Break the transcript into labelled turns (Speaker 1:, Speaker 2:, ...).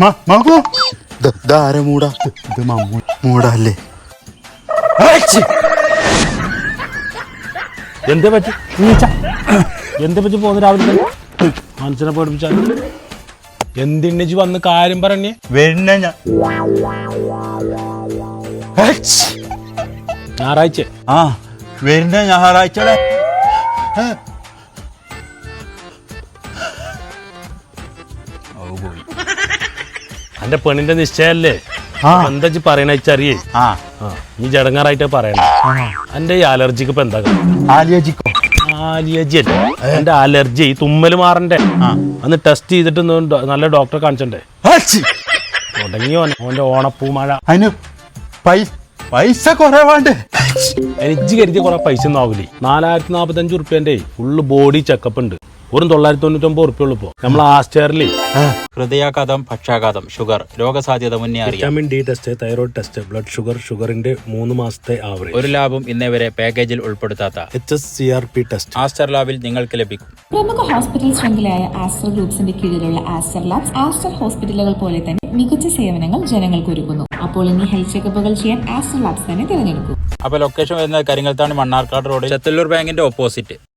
Speaker 1: മ- മമ്മു ഇത് ഇതാര മൂടാ? ഇത് മമ്മു മൂടല്ലേ?
Speaker 2: എന്തേ പറ്റി? നീച്ച. എന്താ പറ്റി പോകുന്ന രാവിലെ തന്നെ? മനുഷ്യനെ പഠിപ്പിച്ചാൽ എന്തിണ്ണി വന്ന് കാര്യം പറഞ്ഞേ?
Speaker 1: വരുന്ന ഞാൻ.
Speaker 2: ഞായറാഴ്ച.
Speaker 1: ആ വരുന്ന ഞായറാഴ്ച
Speaker 2: എന്റെ പെണ്ണിന്റെ നിശ്ചയല്ലേ. എന്താ പറയണ
Speaker 1: ആ.
Speaker 2: നീ ജടങ്ങാറായിട്ട് പറയണ. എന്റെ ഈ അലർജിക്ക് ഇപ്പൊ എന്താ കാര്യം?
Speaker 1: ആലോചിക്കോ
Speaker 2: അലർജി അല്ലേ? എന്റെ അലർജി തുമ്മൽ മാറണ്ടേ. അന്ന് ടെസ്റ്റ് ചെയ്തിട്ട് നല്ല ഡോക്ടറെ കാണിച്ചണ്ടേ? തുടങ്ങിയോ ഓന്റെ ഓണപ്പൂ മഴ.
Speaker 1: അതിന് പൈസ പൈസ കുറവാണ്ട്.
Speaker 2: എനിക്ക് കരുതിയ കുറെ പൈസ ഒന്നും ആവില്ലേ നാലായിരത്തി നാപ്പത്തഞ്ച് ഉറുപ്പ്യന്റെ ഫുള്ള് ബോഡി ചെക്കപ്പ് ഉണ്ട്. വെറും തൊള്ളായിരത്തി തൊണ്ണൂറ്റൊമ്പത് ഉറുപ്പ്യ ഉള്ളു ഇപ്പൊ. നമ്മൾ ആസ്റ്റേറിൽ
Speaker 3: ഹൃദയാഘാതം പക്ഷാഘാതം ഷുഗർ രോഗസാധ്യത മുന്നേ അറിയാം.
Speaker 2: Vitamin D test thyroid test blood sugar ഷുഗറിന്റെ മൂന്ന് മാസത്തെ ആവറേജ്
Speaker 3: ഒരു ലാഭം ഇന്നേ വരെ പാക്കേജിൽ ഉൾപ്പെടുത്താത്ത
Speaker 2: H S C R P test
Speaker 3: Aster ലാബിൽ നിങ്ങൾക്ക് ലഭിക്കും.
Speaker 4: പ്രമുഖ ഹോസ്പിറ്റൽ ശൃംഖലയായ ആസ്റ്റർ ഗ്രൂപ്പ്സിന്റെ കീഴിലുള്ള ആസ്റ്റർ ലാബ്സ് ആസ്റ്റർ ഹോസ്പിറ്റലുകൾ പോലെ തന്നെ മികച്ച സേവനങ്ങൾ ജനങ്ങൾക്ക് ഒരുക്കുന്നു. അപ്പോൾ ഇനി ഹെൽത്ത് ചെക്കപ്പുകൾ ചെയ്യാൻ ആസ്റ്റർ ലാബ്സ് തന്നെ തിരഞ്ഞെടുക്കും.
Speaker 3: അപ്പൊ ലൊക്കേഷൻ വരുന്നത് കരിങ്ങൽത്താണി മണ്ണാർക്കാട് റോഡ്. ചെത്തല്ലൂർ ബാങ്കിന്റെ ഓപ്പോസിറ്റ്